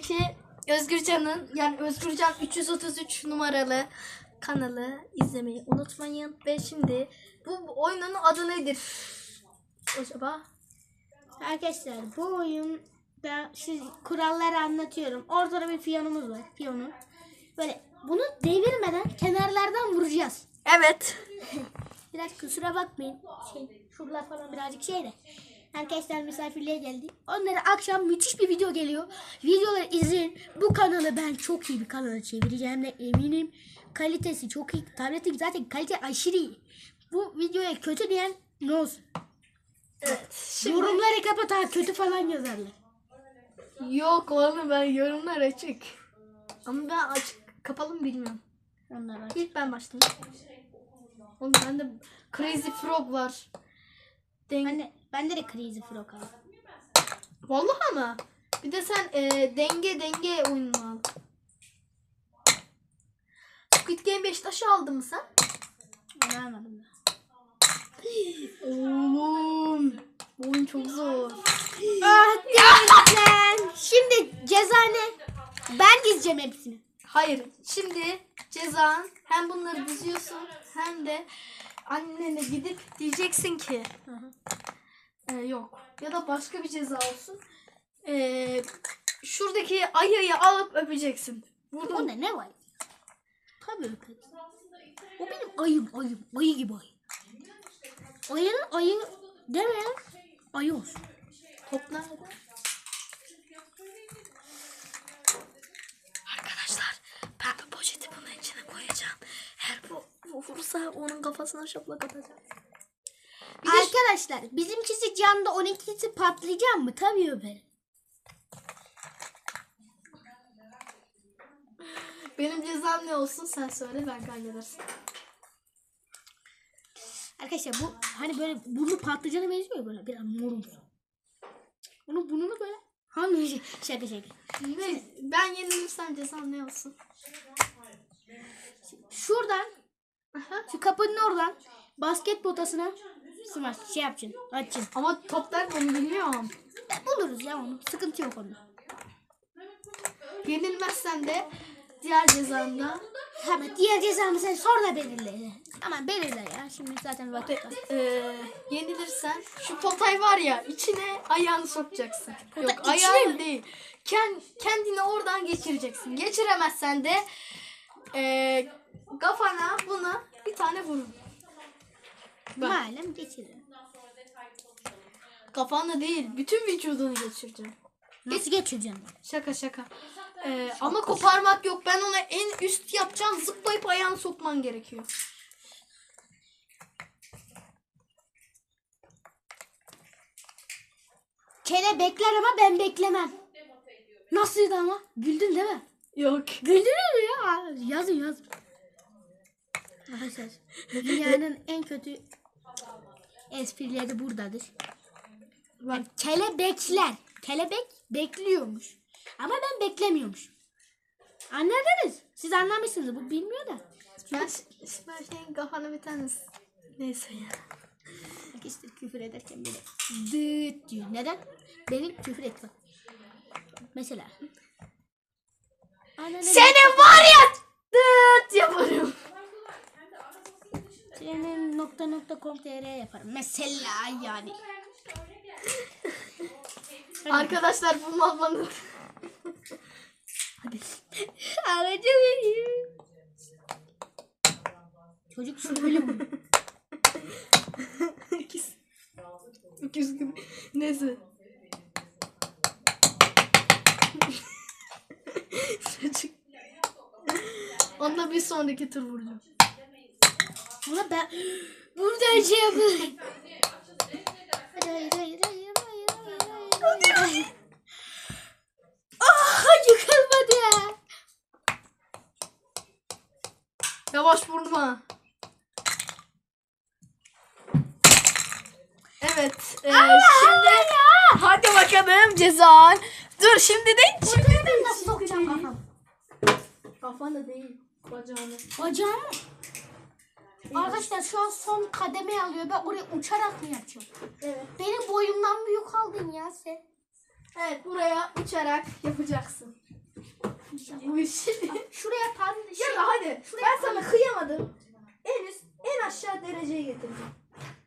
ki Özgürcan'ın yani Özgürcan 333 numaralı kanalı izlemeyi unutmayın. Ve şimdi bu oyunun adı nedir? Acaba? Arkadaşlar bu oyunda siz kuralları anlatıyorum. Ortada bir piyanomuz var. Piyano. Böyle bunu devirmeden kenarlardan vuracağız. Evet. Biraz kusura bakmayın. Şey, şuralar falan birazcık şey de. Arkadaşlar misafirliğe geldi. Onlara akşam müthiş bir video geliyor. Videoları izleyin. Bu kanalı ben çok iyi bir kanala çevireceğim de eminim. Kalitesi çok iyi. Tableti zaten kalite aşırı iyi. Bu videoya kötü diyen ne olsun? Evet. Şimdi Yorumları kapat ha kötü falan yazarlar. yok oğlum ben yorumlar açık. Ama ben açık kapalı mı bilmiyorum. Onlar var. İlk ben başlayayım. Oğlum bende Crazy Frog var. Den Ben de, bende de Crazy Frog var. Vallahi mı? Bir de sen e, denge denge oyununu al. Squid Game Beşiktaş'ı aldın mı sen? Almadım da. Oğlum. Bu oyun çok zor. Ah lan. Şimdi ceza ne? Ben dizeceğim hepsini. Hayır. Şimdi cezan hem bunları diziyorsun hem de annene gidip diyeceksin ki e, yok. Ya da başka bir ceza olsun. E, şuradaki ayıyı alıp öpeceksin. Vurdun. Onda ne var? Tabii öperiz. O benim ayım ayım. Ayı gibi ayı. Ayının ayı demeyen ayı olsun. Top nerede? Arkadaşlar ben bu poşeti bunun içine koyacağım. Eğer bu vurursa onun kafasına şaplak atacağım. Bir de Arkadaşlar bizimkisi canda 12'si patlayacak mı? Tabii öperim. benim cezam ne olsun sen söyle ben halledersin. Arkadaşlar bu hani böyle burnu patlıcana benziyor böyle biraz morumsu. Onun burnunu böyle hangi şey? Şaka şaka. Ne, ben yenilirsem cezam ne olsun? Şuradan Aha. şu kapının oradan basket potasına smash şey yapacaksın. Açacaksın. Ama top nerede onu bilmiyorum. Buluruz ya onu. Sıkıntı yok onda. Yenilmezsen de diğer cezamda Tamam diğer cezamı sen sonra belirle. Ama belirle ya. Şimdi zaten vakit var. e, yenilirsen şu potay var ya içine ayağını sokacaksın. Yok içine ayağın mi? değil. Kend, kendini oradan geçireceksin. Geçiremezsen de e, kafana buna bir tane vurun. Bak. Malum geçirir. Kafana değil bütün vücudunu geçireceğim. Nasıl geçireceksin? Şaka şaka. E, ama koparmak yok. Ben ona en üst yapacağım. Zıplayıp ayağını sokman gerekiyor. Kene bekler ama ben beklemem. Nasıldı ama? Güldün değil mi? Yok. Güldünüz mü ya? Yazın yazın. Arkadaşlar dünyanın en kötü esprileri buradadır. Bak Kelebekler. Kelebek bekliyormuş. Ama ben beklemiyormuş. Anladınız? Siz anlamışsınız. Bu bilmiyor da. ben, ben şeyin kafana bir tane neyse ya. Bak işte küfür ederken böyle dıt diyor. Neden? Benim küfür etmem. Mesela. Senin var ya dıt yaparım. Senin nokta nokta com tr yaparım. Mesela yani. Arkadaşlar bu mal bana. Hadi. Aracı benim. Çocuk böyle vurdu. İkisi. İkisi gibi. Neyse. Çocuk. Onunla bir sonraki tur vuracağım. Buna ben buradan şey yapayım. Hayır hayır hayır hayır hayır hayır hayır. hayır. Ah yıkılmadı ya. Yavaş vurma. Evet. e, şimdi hadi bakalım cezan. Dur şimdi değil. Şimdi Ben nasıl sokacağım kafam? Kafana değil. Bacağını. Bacağım mı? Arkadaşlar şu an son kademe alıyor. Ben oraya uçarak mı yapacağım? Evet. Benim boyumdan büyük aldın ya sen. Evet buraya uçarak yapacaksın. Bu işi. Şuraya şey. ya da hadi. Ben sana kıyamadım. En üst, en aşağı dereceye getireceğim.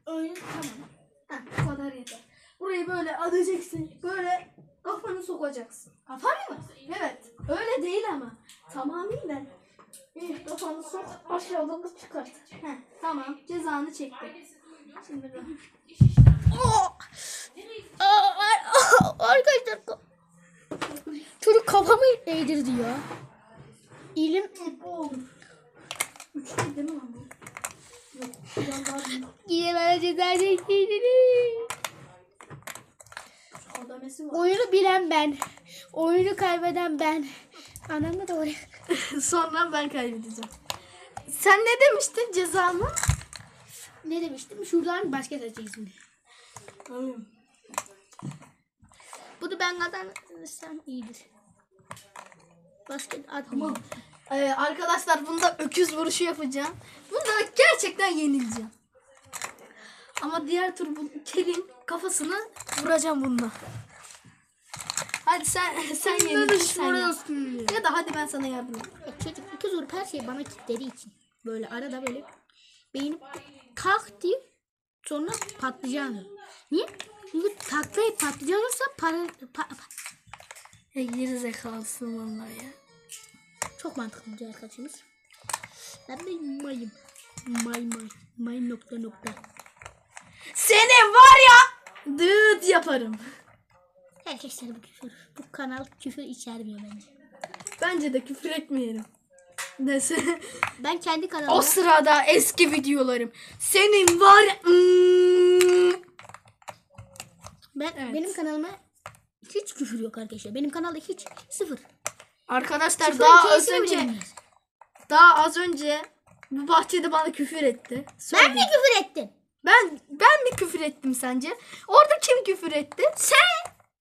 Öyle tamam. Heh, bu kadar yeter. Burayı böyle alacaksın. Böyle kafanı sokacaksın. Kafan mı? Evet. Öyle değil ama. Tamamıyla. Bir kafanı sok. Aşağı doğru çıkart. Heh, tamam. Cezanı çektim. Şimdi ben. Arkadaşlar çocuk kafamı eğdirdi ya. İlim Oğlum. Üçlü değil mi lan bu? Yok. Şuradan daha büyük. giyemez cezayı Adamesi var. Oyunu bilen ben. Oyunu kaybeden ben. Anam da oraya. Sonra ben kaybedeceğim. Sen ne demiştin cezamı? Ne demiştim? Şuradan basket atacağız Anlıyorum. Bunu ben kazanırsam iyidir. Basket atma. Ee, arkadaşlar bunda öküz vuruşu yapacağım. Bunda gerçekten yenileceğim. Ama diğer tur bu kelin kafasını vuracağım bununla. Hadi sen sen yenildin sen yap. Ya da hadi ben sana yardım edeyim. Ya Çocuk iki zorup her şeyi bana kilitlediği için. Böyle arada böyle beynim kalk deyip sonra patlayacağını. Niye? Çünkü taklayıp patlayacağınızsa para, pa, pa- Ya geri zekalısın vallahi ya. çok mantıklı bir arkadaşımız. Ben de mayım. May may. May nokta nokta. Senin var ya dıt yaparım. Arkadaşlar bu küfür. Bu kanal küfür içermiyor bence. Bence de küfür etmeyelim. Neyse. Ben kendi o kanalıma sırada eski videolarım. Senin var Hmm. ben Evet. benim kanalıma hiç küfür yok arkadaşlar. Benim kanalda hiç sıfır. Arkadaşlar Küfürün daha az keyfini önce daha az önce bu bahçede bana küfür etti. Ben Söyleyeyim. mi küfür ettim? Ben ben mi küfür ettim sence? Orada kim küfür etti? Sen.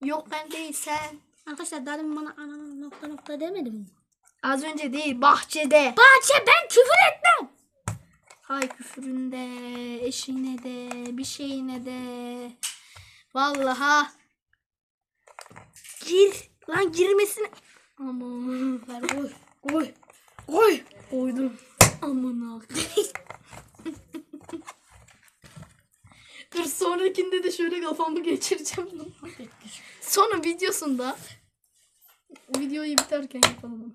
Yok ben değil sen. Arkadaşlar daha demin bana ana nokta nokta demedim mi? Az önce değil bahçede. Bahçe ben küfür etmem. Hay küfüründe, eşine de, bir şeyine de. Vallahi. Gir. Lan girmesine. Aman. Ver koy. Koy. Koy. Koydum. Aman al. Dur sonrakinde de şöyle kafamı geçireceğim. Sonra videosunda videoyu biterken yapalım.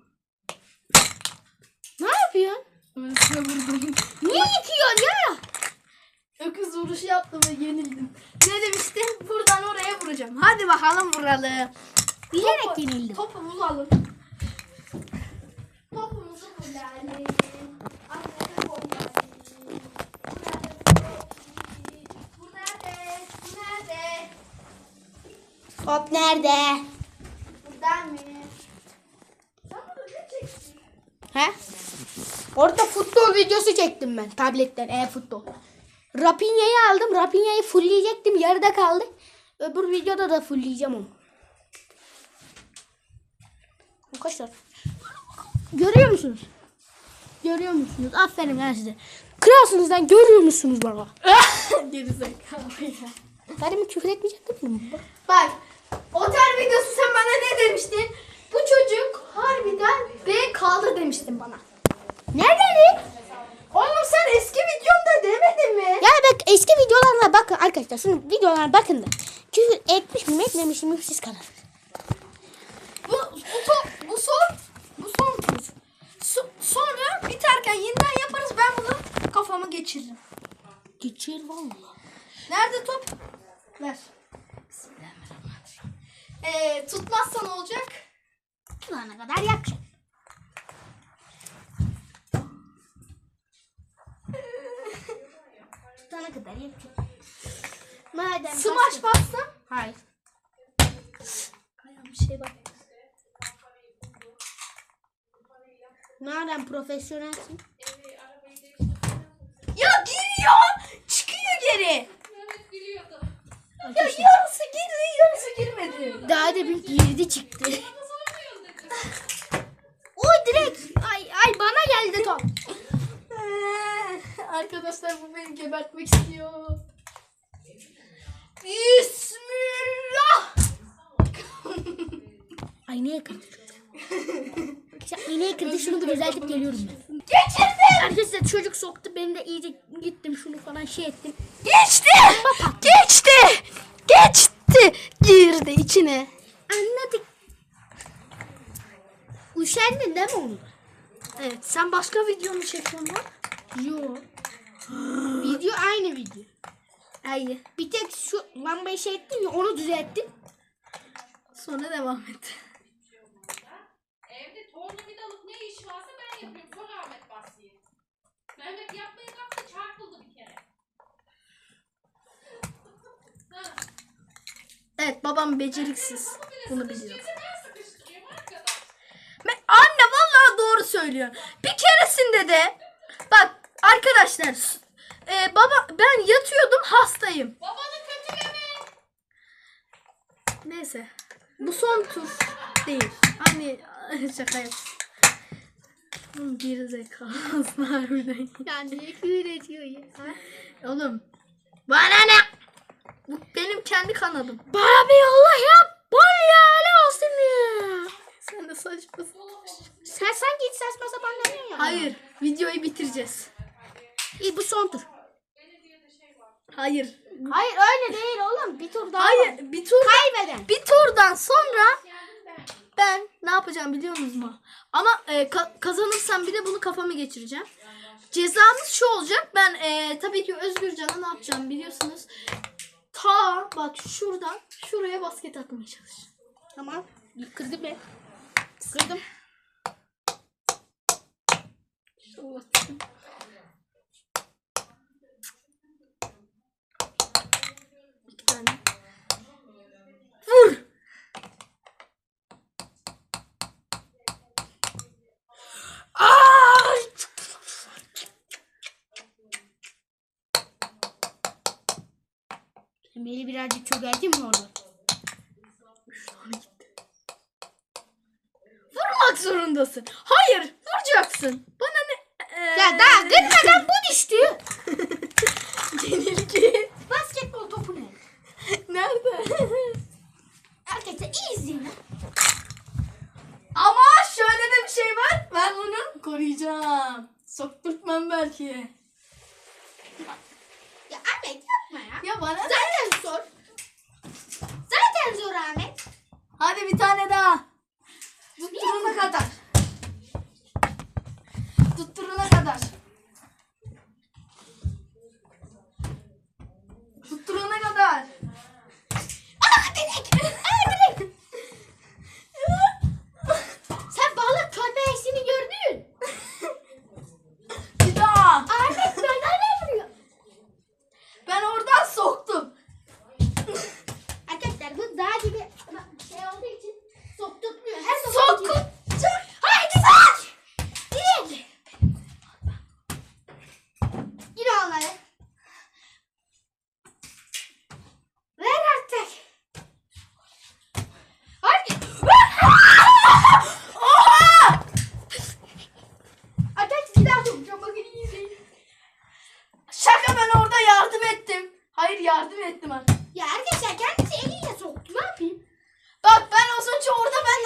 Ne yapıyorsun? Öylesine vurdum. Niye yıkıyorsun ya? Öküz vuruşu yaptım ve yenildim. Ne demiştin? Buradan oraya vuracağım. Hadi bakalım vuralım. Bilerek Topu- yenildim. Topumuzu alın. Topumuzu bulalım. Anneme koyalım. Bu nerede? Bu nerede? Top nerede? Buradan mı? He? Orada futbol videosu çektim ben tabletten e-futbol. Rapinya'yı aldım. Rapinya'yı fullleyecektim. Yarıda kaldı. Öbür videoda da fullleyeceğim onu. Arkadaşlar. Görüyor musunuz? Görüyor musunuz? Aferin ben size. Kralsınız lan görüyor musunuz bana? Gerizekalı ya. Ben mi küfür etmeyecektim mi? Bak otel videosu sen bana ne demiştin? Bu çocuk harbiden B kaldı demiştin bana. Nerede? Oğlum sen eski videomda demedin mi? Ya bak eski videolarına bakın arkadaşlar. Şunun videolarına bakın da. Küfür etmiş mi etmemiş mi siz karar. Bu, bu, son, bu son, bu son tur. So- sonra biterken yeniden yaparız. Ben bunu kafama geçiririm. Geçir valla. Nerede top? Ver. Ee, tutmazsa ne olacak? Tutana kadar yapacağım. Tutana kadar yapacağım. Madem Smash bassa? Hayır. Ayağım bir şey bak. Madem profesyonelsin. Ya giriyor. Çıkıyor geri. Ya yarısı girdi yarısı Daha demin girdi çıktı. Oy direkt. Ay ay bana geldi top. Ee, Arkadaşlar bu beni gebertmek istiyor. Bismillah. Ay niye kırdın? Arkadaşlar iğneyi kırdı şunu bir düzeltip geliyorum ben. Geçirdim. Arkadaşlar çocuk soktu beni de iyice gittim şunu falan şey ettim. Geçti. Geçti. Geçti. Girdi içine. Anladık. Üşendin değil mi onu? Evet sen başka video mu çekiyorsun lan? Yo. video aynı video. Hayır. Bir tek şu lambayı şey ettim ya onu düzelttim. Sonra devam et. Evde tornavidalık ne iş varsa ben yapıyorum. Çok Ahmet Basri'ye. Mehmet yapmaya kalktı çarpıldı bir kere. Ha, Evet babam beceriksiz. Bunu biliyorum. Anne vallahi doğru söylüyor. Bir keresinde de bak arkadaşlar e, baba ben yatıyordum hastayım. Babanı kötüleme. Neyse. Bu son tur değil. Anne şaka yap. Geri zekalısın harbiden. Yani küfür ediyor ya. Oğlum. Bana ne? Bu benim kendi kanadım. Bana bir Allah yap. Bol ya hele olsun ya. Sen de saçmasın. Sen sanki hiç saçma sapan demiyorsun ya. Hayır. Videoyu bitireceğiz. İyi bu son tur. Hayır. Hayır öyle değil oğlum. Bir tur daha var. Hayır. Bir tur Kaybeden. bir turdan sonra ben ne yapacağım biliyor musunuz mu? Ama e, ka- kazanırsam bir de bunu kafama geçireceğim. Cezamız şu olacak. Ben e, tabii ki Özgürcan'a ne yapacağım biliyorsunuz. Ta bak şuradan şuraya basket atmaya çalışacağım. Tamam. Kırdım ben. Kırdım. İki tane. Vur. Ay! Beni çökerteyim mi orada? Üç tane gitti. Vurmak zorundasın. Hayır, vuracaksın. Bana ne? Ee, Ya daha kırmadan bu düştü. Yenilgi. Basketbol topu ne? Nerede? Arkadaşlar iyi izleyin. Ama şöyle de bir şey var. Ben bunu koruyacağım. Sokturtmam belki. Ya Ahmet yapma ya. Ya bana? Zaten. Zaten zor Ahmet. Hadi bir tane daha.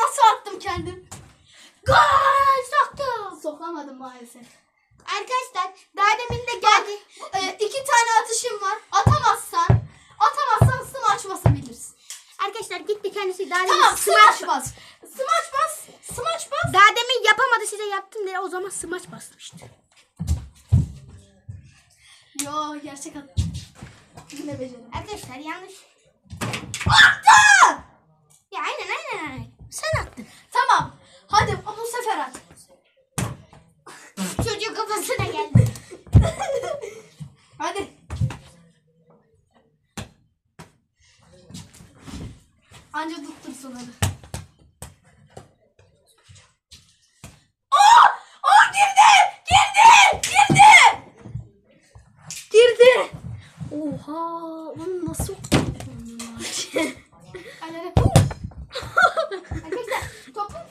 Nasıl attım kendim. Gol soktum. Sokamadım maalesef. Arkadaşlar daha demin de geldi. Ee, iki tane atışım var. Atamazsan, atamazsan smaç basabilirsin. Arkadaşlar gitti kendisi daha demin Tamam smaç bas. Smaç bas. Smaç bas. Daha demin yapamadı size yaptım diye o zaman smaç basmıştı. Yo gerçek at. Yine becerim. Arkadaşlar yanlış. Attı! Ya aynen aynen aynen.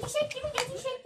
shake, give me gibi geçişe